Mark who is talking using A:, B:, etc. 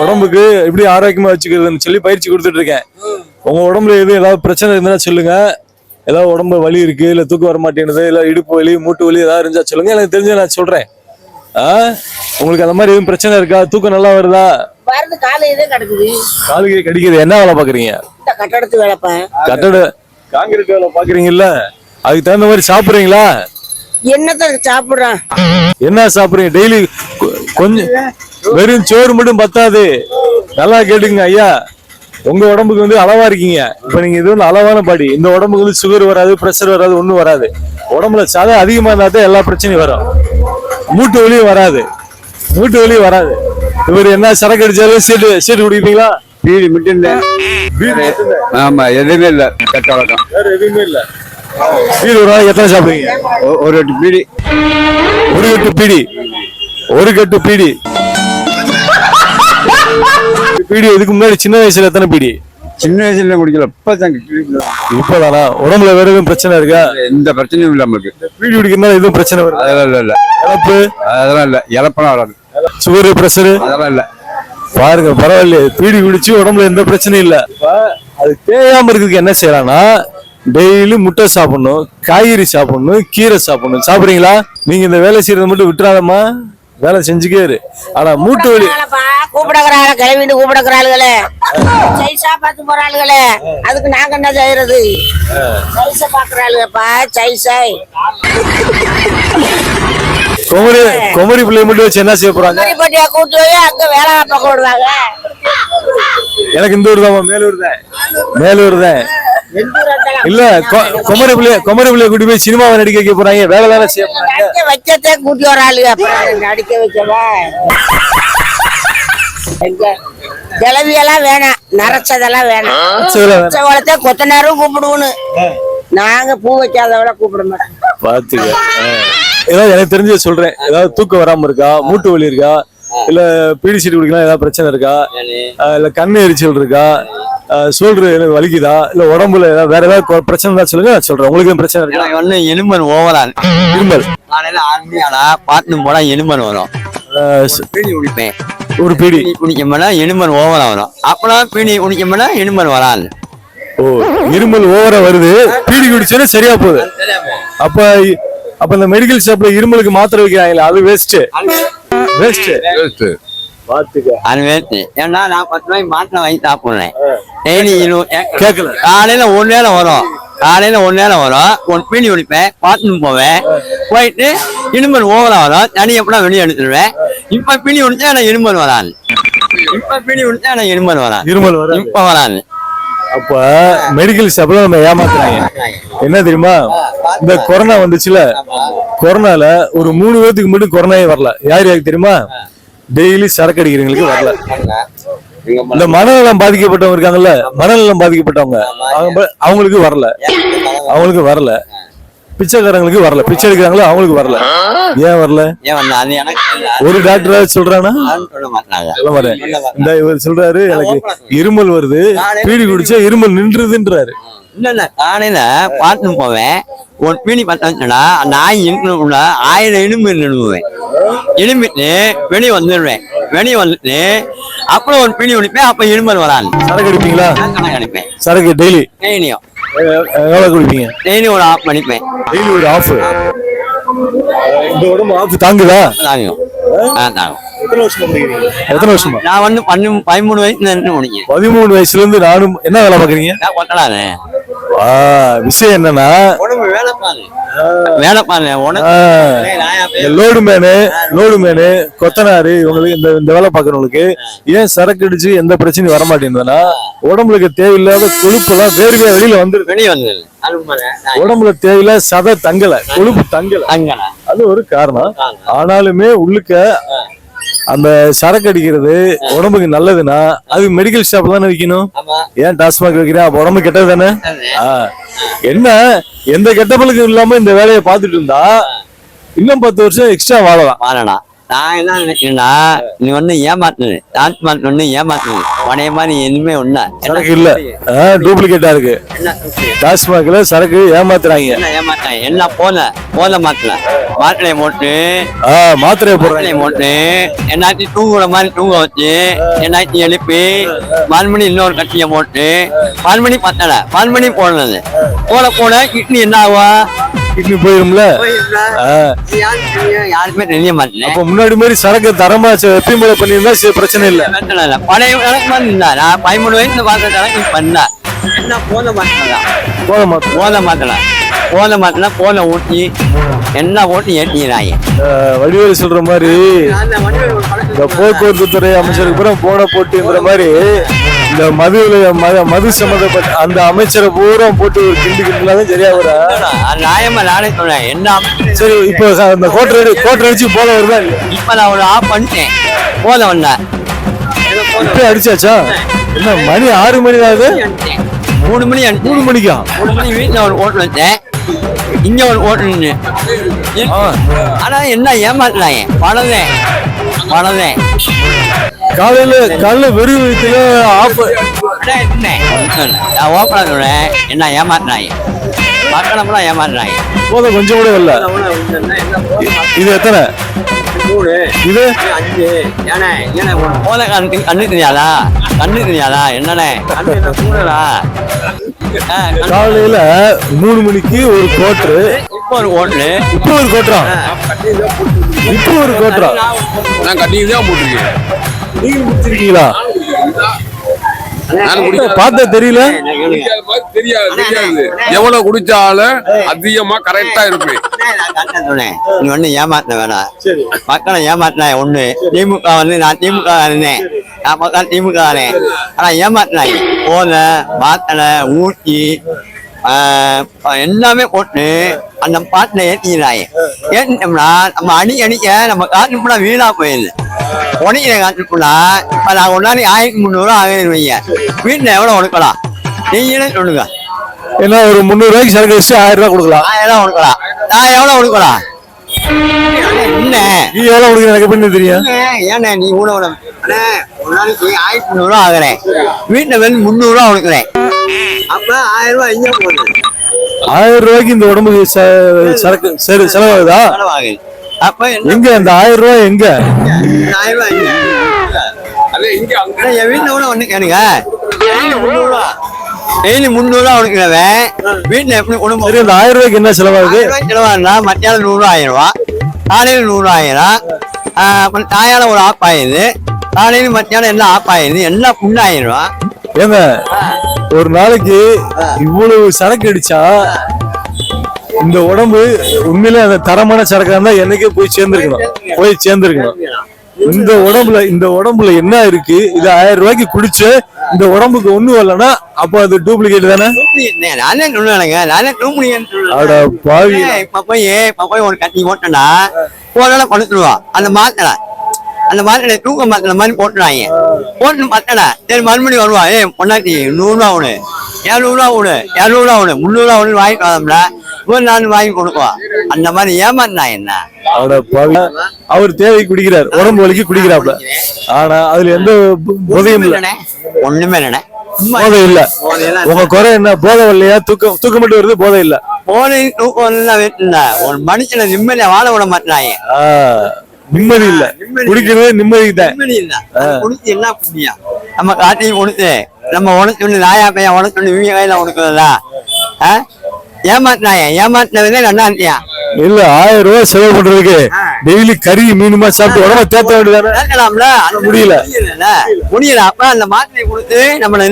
A: உடம்புக்கு எப்படி ஆரோக்கியமா வச்சுக்கிறதுன்னு சொல்லி பயிற்சி கொடுத்துட்டு இருக்கேன். உங்க உடம்புல எதுவும் ஏதாவது பிரச்சனை இருந்தா சொல்லுங்க. ஏதாவது உடம்பு வலி இருக்கு இல்ல தூக்கம் வர மாட்டேங்குது இல்ல இடுப்பு வலி மூட்டு வலி ஏதாவது இருந்தா சொல்லுங்க. எனக்கு தெரிஞ்ச நான் சொல்றேன். உங்களுக்கு அந்த மாதிரி எதுவும் பிரச்சனை இருக்கா? தூக்கம் நல்லா வருதா?
B: வருது காலை இதே கிடக்குது.
A: காலுக்கு கடிக்குது. என்ன வேலை பாக்குறீங்க
B: கட்டடத்து வேலைப்பேன்
A: கட்டட காங்கிரீட் வேலை பாக்குறீங்கல்ல அதுக்கு தகுந்த மாதிரி சாப்பிடுறீங்களா?
B: என்னத்த சாப்பிடுறான்?
A: என்ன சாப்பிடுறீங்க? டெய்லி கொஞ்சம் வெறும் சோறு மட்டும் பத்தாது. நல்லா கேட்டுங்க ஐயா. உங்க உடம்புக்கு வந்து அளவா இருக்கீங்க. இப்ப நீங்க இது வந்து அளவான பாடி. இந்த உடம்புக்கு வந்து சுகர் வராது பிரஷர் வராது ஒண்ணும் வராது. உடம்புல சதை அதிகமா இருந்தா தான் எல்லா பிரச்சனையும் வரும். மூட்டு வலியும் வராது. மூட்டு வலியும் வராது. இவர் என்ன சரக்கு அடிச்சாலும் சீட்டு சீட்டு குடிப்பீங்களா?
C: பீடி மட்டும் இல்ல. ஆமா எதுவுமே இல்ல. கட்ட வழக்கம்.
A: வேற எதுவுமே இல்ல. பீடி ஒரு நாளைக்கு எத்தனை சாப்பிடுவீங்க?
C: ஒரு எட்டு பீடி.
A: ஒரு கட்டு பீடி. ஒரு கட்டு பீடி பீடி இதுக்கு முன்னாடி சின்ன வயசுல எத்தனை பீடி
C: சின்ன வயசுல குடிக்கல இப்பதான்
A: இப்பதானா? உடம்புல வேற எதுவும் பிரச்சனை இருக்கா?
C: எந்த பிரச்சனையும் இல்ல நம்மளுக்கு.
A: பீடி குடிக்கிறதுனால எதுவும் பிரச்சனை வருது?
C: அதெல்லாம் இல்ல இல்ல.
A: இழப்பு?
C: அதெல்லாம் இல்ல இழப்பெல்லாம் வராது.
A: சுகர் பிரஷர்
C: அதெல்லாம் இல்ல.
A: பாருங்க பரவாயில்லையே. பீடி குடிச்சு உடம்புல எந்த பிரச்சனையும் இல்ல. அது தேயாம இருக்கிறதுக்கு என்ன செய்யலாம்னா டெய்லி முட்டை சாப்பிடணும் காய்கறி சாப்பிடணும் கீரை சாப்பிடணும். சாப்பிடுறீங்களா? நீங்க இந்த வேலை செய்யறதை மட்டும் விட்டுறாதம்மா. வேலை செஞ்சுக்கே இரு. ஆனா மூட்டு வலி
B: கூப்பிடக்கிறாள் கிளம்பிட்டு கூப்பிடக்கிறாளுகளே. சைஸா பார்த்து போறாளுகளே. அதுக்கு நாங்க என்ன செய்யறது சைஸ பாக்குறாளுங்கப்பா சைஸாய்
A: குமரி குமரி பிள்ளைய மட்டும் வச்சு என்ன செய்ய போறாங்க?
B: பட்டியா கூட்டு போய் அங்க வேலை பார்க்க விடுவாங்க
A: எனக்கு இந்த ஊர் தான் மேலூர் தான். மேலூர் தான். இல்ல கொ- குமரி பிள்ளைய குமரி பிள்ளைய கூட்டி போய் சினிமாவை நடிக்க வைக்க போறாங்க. வேலை தானே செய்ய போறாங்க.
B: வச்சதே கூட்டி வராளுங்க. அப்புறம் நடிக்க வைக்கவா? கிளவியெல்லாம் வேணாம். நரைச்சதெல்லாம் வேணாம். உச்சவளத்தை கொத்தனாரும் கூப்பிடுவோன்னு. நாங்க பூ வைக்காதவள கூப்பிட மாட்டோம்.
A: பாத்துக்க. ஆ. ஏதாவது எனக்கு தெரிஞ்ச சொல்றேன். ஏதாவது தூக்கம் வராம இருக்கா? மூட்டு வலி இருக்கா? இல்ல பீடி சீட்டு குடிக்கலாம்? ஏதாவது பிரச்சனை இருக்கா? இல்ல கண்ணு எரிச்சல் இருக்கா? சோல்டர் எனக்கு வலிக்குதா? இல்ல உடம்புல ஏதாவது வேற ஏதாவது பிரச்சனை இருந்தா சொல்லுங்க நான் சொல்றேன். உங்களுக்கு எதுவும் பிரச்சனை இருக்கா?
D: வந்து எலும்பன் ஓவரால்
A: இருமல்
D: காலையில ஆறு மணி ஆனா பாட்டு போனா எலும்பன் வரும். பீனி குடிப்பேன்.
A: ஒரு பீடி.
D: பீனி குடிக்கும்போது எலும்பன் ஓவரா வரும். அப்புறம் பீனி குடிக்கும்போது எலும்பன் வராது.
A: ஓ இருமல் ஓவரா வருது. பீடி குடிச்சோன்னே சரியா போகுது. அப்ப அப்ப இந்த மெடிக்கல் ஷாப்ல இருமலுக்கு மாத்திரை வைக்கிறாங்களே அது வேஸ்ட் வேஸ்ட் பாத்துக்க.
D: அது வேஸ்ட் ஏன்னா நான் பத்து ரூபாய்க்கு மாத்திரை வாங்கி சாப்பிடுறேன்.
A: கேட்கல.
D: காலையில ஒரு நேரம் வரும். காலையில ஒரு நேரம் வரும். ஒரு பீனி குடிப்பேன் பாத்ரூம் போவேன். போயிட்டு இருமல் ஓவரா வரும். தனி எப்படா வெளியே எடுத்துருவேன். இப்ப பீனி குடிச்சா எனக்கு இருமல் வராது. இப்ப பீனி குடிச்சா எனக்கு இருமல் வராது.
A: இருமல் வராது.
D: இப்ப வராது.
A: அப்ப மெடிக்கல் ஷாப்ல நம்ம ஏமாத்துறாங்க. என்ன தெரியுமா? இந்த கொரோனா வந்துச்சுல. கொரோனால ஒரு மூணு பேத்துக்கு மட்டும் கொரோனாவே வரல. யார் யாருக்கு தெரியுமா? டெய்லி சரக்கு அடிக்கிறவங்களுக்கு வரல. இந்த மனநலம் பாதிக்கப்பட்டவங்க இருக்காங்கல்ல? மனநலம் பாதிக்கப்பட்டவங்க. அவங்க- அவங்களுக்கு வரல. அவங்களுக்கு வரல. பிச்சைக்காரங்களுக்கு வரல. பிச்சை எடுக்கிறாங்களோ அவங்களுக்கு வரல. ஏன் வரல?
D: ஏன் வந்தா அது எனக்கு தெரியல.
A: ஒரு டாக்டர் சொல்றானா? இந்த இவர் சொல்றாரு எனக்கு இருமல் வருது. பீடி குடிச்சா இருமல் நின்றுதுன்றாரு.
D: இல்ல இல்ல. காலையில பாத்ரூம் போவேன். ஒரு பீனி பார்த்தா நாய் இழுக்கணும்ல ஆயிரம் எலும்பு நிறுவுவேன் எலும்பிட்டு வெளியே வந்துடுவேன். வெளியே வந்துட்டு அப்புறம் ஒரு பீனி குடிப்பேன் அப்ப இருமல் வராது.
A: சரக்கு அடிப்பீங்களா
D: கணக்கு அடிப்பேன்
A: சரக்கு டெய்லி?
D: டெய்லியும்.
A: எவ்வளவு குடிப்பீங்க?
D: டெய்லி ஒரு ஆஃப் பண்ணிப்பேன்
A: டெய்லி ஒரு ஆஃப் இந்த உடம்பு ஆஃப் தாங்குதா?
D: தாங்கும் தாங்கும்
A: எத்தனை வருஷமா
D: நான் வந்து பன்னு பதிமூணு வயசுல இருந்து முடிஞ்சேன்
A: பதிமூணு வயசுல இருந்து நானும் என்ன வேலை பாக்குறீங்க
D: நான் கொட்டலானே
A: ஆ, விஷயம் என்னன்னா
D: உடம்பு வேலை பாரு. வேலை பாரு உனக்கு
A: லோடு மேனு லோடு மேனு கொத்தனாரு இவங்களுக்கு இந்த இந்த வேலை பாக்குறவங்களுக்கு ஏன் சரக்கு அடிச்சு எந்த பிரச்சனையும் வர மாட்டேங்குதுன்னா உடம்புக்கு தேவையில்லாத கொழுப்பெல்லாம் வேர்வையா வெளியில வந்துருது.
D: வெளியே
A: உடம்புல தேவையில்லாத சதை தங்கல கொழுப்பு தங்கல. அது ஒரு காரணம். ஆனாலுமே உள்ளுக்க அந்த சரக்கு அடிக்கிறது உடம்புக்கு நல்லதுன்னா அது மெடிக்கல் ஷாப்ல தானே விற்கணும் ஏன் டாஸ்மாக் வைக்கிறேன் அப்ப உடம்பு கெட்டது தானே. என்ன? எந்த கெட்ட பழக்கம் இல்லாம இந்த வேலையை பார்த்துட்டு இருந்தா இன்னும் பத்து வருஷம் எக்ஸ்ட்ரா வாழலாம்.
D: வாழடா நான் என்ன நினைக்கிறேன்னா நீ வந்து ஏமாத்துது டான்ஸ்மார்ட் வந்து ஏமாத்துது பழைய மாதிரி இனிமே ஒண்ணா.
A: சரக்கு இல்ல. டூப்ளிகேட்டா இருக்கு. டாஸ்மாக்ல சரக்கு ஏமாத்துறாங்க.
D: என்ன ஏமாத்தாங்க எல்லாம் போல? போல மாத்தல. மாத்திரையை போட்டு
A: மாத்திரையை போடுறாங்க.
D: போட்டு என்னாச்சும் தூங்குற மாதிரி தூங்க வச்சு என்னாச்சும் எழுப்பி மறுமணி இன்னொரு கட்டியை போட்டு மறுமணி பத்தல. மறுமணி போடுறது போல போல கிட்னி என்ன ஆகும்?
A: கிட்னி போயிரும்ல? ஆ,
D: யாருக்குமே தெரிய மாட்டேன்.
A: அப்ப முன்னாடி மாதிரி சரக்கு தரமா வெப்பிமலை பண்ணியிருந்தா பிரச்சனை இல்ல.
D: பழைய நான் பதிமூணு வயசுல பார்த்த இருந்தா என்ன போத மாட்டலாம்
A: போக மாட்டோம்
D: போத மாத்தலாம் போத மாத்தல போத ஊட்டி என்ன ஓட்டி ஏற்றிக்கிறாங்க
A: வடிவேலு சொல்ற மாதிரி இந்த போக்குவரத்து துறை அமைச்சருக்கு பூரா போன போட்டுங்கிற மாதிரி இந்த மதுவில மத- மது சம்பந்தப்பட்ட அந்த அமைச்சரை பூரா போட்டு ஒரு கிண்டு கிண்டுலாம் சரியா வரும்
D: நியாயமா நானே சொன்னேன் என்ன
A: சரி இப்போ அந்த கோட்டர் கோட்டர் அடிச்சு போல வருதா
D: இப்ப நான் ஒரு ஆஃப் பண்ணிட்டேன். போத வந்தேன்
A: இப்பயே அடிச்சாச்சா? என்ன மணி ஆறு மணி ஆகுது
D: மூணு மணி
A: மூணு மணிக்கா?
D: மூணு மணி வீட்டுல ஒரு ஓட்டு வச்சேன் இங்க ஒரு ஓட்டு. ஆனா என்ன ஏமாத்துறாங்க? பணதேன் பணதேன்
A: காலையில காலையில வெறும் வயிற்றுல ஆஃப்
D: நான் ஓப்பனா சொல்றேன். என்ன ஏமாத்துறாங்க மக்களப்பெல்லாம் ஏமாத்துறாங்க
A: போத கொஞ்சம் கூட இல்ல. இது எத்தனை? இது?
D: அஞ்சு. ஏண்ணே உன் போல கண்ணு கண்ணு தெரியாதா? கண்ணு தெரியாதா? என்னண்ணே கண்ணு கூடலா
A: காலையில மூணு மணிக்கு ஒரு கோட்டரு
D: இப்போ ஒரு ஓட்டு
A: இப்போ ஒரு கோட்டரா இப்போ ஒரு கோட்டரா
C: நான் கட்டிட்டு தான் போட்டிருக்கேன்
A: நீங்க
C: குடிக்க
A: பார்த்தா தெரியல?
C: தெரியாது தெரியாது. எவ்வளவு குடிச்சாலும் அதிகமா கரெக்டா இருப்பேன்
D: சொன்னேன். நீ ஏமாத்த வேணாம் மக்களை ஏமாத்தினாங்க ஒண்ணு. திமுக வந்து நான் திமுக நான் மக்கள் திமுக ஆனா ஏமாத்தினாங்க. போல மாத்தலை ஊட்டி எல்லாமே போட்டு அந்த பாட்டில் ஏற்றிக்கிறாங்க ஏற்றிட்டோம்னா நம்ம அடி அடிக்க நம்ம காட்டு ஃபுல்லா வீணா போயிடுது. உடைக்கிற ஃபுல்லா இப்போ நான் ஒன்றாடி ஆயிரத்தி முந்நூறுவா ஆகுது வைங்க வீட்டில் எவ்வளோ ஒடுக்கலாம் நீங்களே சொல்லுங்க.
A: ஏன்னா ஒரு முந்நூறு ரூபாய்க்கு சரக்கு வச்சு ஆயிரம் ரூபாய் கொடுக்கலாம்.
D: ஆயிரம் கொடுக்கலாம் நான் எவ்வளோ கொடுக்கலாம் என்ன?
A: நீ எவ்வளவு கொடுக்குற? எனக்கு தெரியும்?
D: ஏண்ணே நீ கூட ஒரு ஒரு நாளைக்கு ஆயிரத்தி முந்நூறுவா ஆகுறேன் வீட்டில் வந்து முந்நூறுவா கொடுக்குறேன் அப்ப ஆயிரம் ரூபாய் போகுது.
A: ஆயிரம் ரூபாய்க்கு இந்த உடம்புக்கு ச- சரக்கு சரி செலவாகுதா?
D: செலவாகுது. அப்ப
A: எங்க? அந்த ஆயிரம் ரூபாய் எங்க?
D: ஆயிரம் ரூபாய் ஆனா என் வீட்டில் கூட ஒண்ணு கேளுங்க. டெய்லி முந்நூறுவா கொடுக்குறவன் வீட்டில் எப்படி குடும்பம்
A: அந்த ஆயிரம் ரூபாய்க்கு என்ன செலவாகுது?
D: செலவானா மத்தியானம் நூறு ஆயிரம் ரூபா காலையில் நூறு ஆயிரம் அப்புறம் சாயங்காலம் ஒரு ஆப் ஆயிடுது. காலையில் மத்தியானம் எல்லாம் ஆப் ஆயிடுது? எல்லாம் புண்ணாயிரம் ரூபா?
A: ஏங்க ஒரு நாளைக்கு இவ்வளவு சரக்கு அடிச்சா இந்த உடம்பு உண்மையிலே அந்த தரமான சரக்கா இருந்தா என்னைக்கே போய் சேர்ந்திருக்கணும். போய் சேர்ந்திருக்கணும். இந்த உடம்புல இந்த உடம்புல என்ன இருக்கு? இது ஆயிரம் ரூபாய்க்கு குடிச்சு இந்த உடம்புக்கு ஒண்ணு வரலன்னா அப்போ அது டூப்ளிகேட் தானே?
D: நானே சொல்லுவேனுங்க நானே டூப்ளிகேட்
A: பாவி.
D: இப்ப போய் இப்ப போய் ஒரு கட்டி ஓட்டனா போனால படுத்துருவா அந்த மாத்தல அந்த மாத்தலை தூக்க மாத்தல மாதிரி போட்டுருவாங்க போட்டு மாத்தல சரி மறுபடியும் வருவா. ஏய் பொண்டாட்டி நூறுரூவா ஒண்ணு இரநூறுவா ஒண்ணு இரநூறுவா ஒண்ணு முந்நூறுவா ஒண்ணு வாங்கிட்டு வந்தோம்ல நாள் வாங்கி கொடுக்குவோம் அந்த மாதிரி ஏமாந்தா என்ன?
A: அவர் தேவை குடிக்கிறார். உடம்பு வலிக்கு குடிக்கிறாப்ல ஆனா அதுல எந்த போதையும் இல்ல.
D: ஒண்ணுமே இல்லைண்ணே.
A: போதை இல்ல. உங்க குறை என்ன? போதை வரலையா? தூக்கம் தூக்கம் மட்டும் வருது போதை இல்ல.
D: போதை தூக்கம் வீட்டுல ஒரு மனுஷனை நிம்மதியா வாழ விட மாட்டாங்க
A: நிம்மதி இல்ல. குடிக்கிறது நிம்மதி தான்.
D: இல்ல. குடிச்சு என்ன புண்ணியம்? நம்ம காட்டையும் கொடுத்து நம்ம உனக்கு நாயா பையன் உனக்கு இவங்க கையில உனக்குதா ஏமாத்தினாய? நல்லா இருக்கியா
A: இல்ல ஆயிரம் ரூபாய் செலவு பண்றதுக்கு டெய்லி கறி மீனுமா சாப்பிட்டு உடம்ப தேத்த வேண்டியதானே.
D: முடியல. முடியல. அப்ப அந்த மாத்திரை கொடுத்து நம்மள